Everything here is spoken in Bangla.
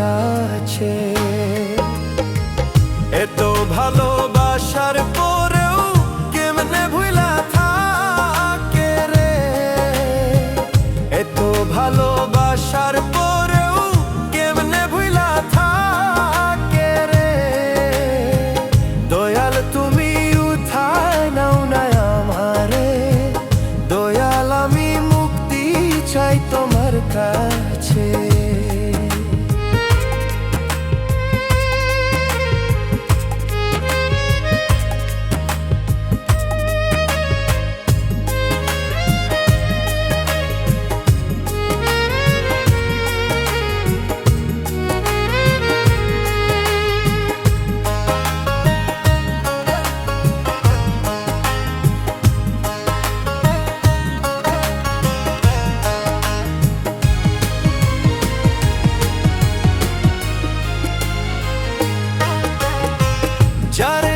কাছে। এত ভালোবাসার পরেও কেমনে ভুলা থাকে রে? এত ভালোবাসার পরেও কেমনে ভুলা থাকে রে? দয়াল, তুমি উঠায় নাও না আমারে। দয়াল, আমি মুক্তি চাই তোমার কাছে। যারে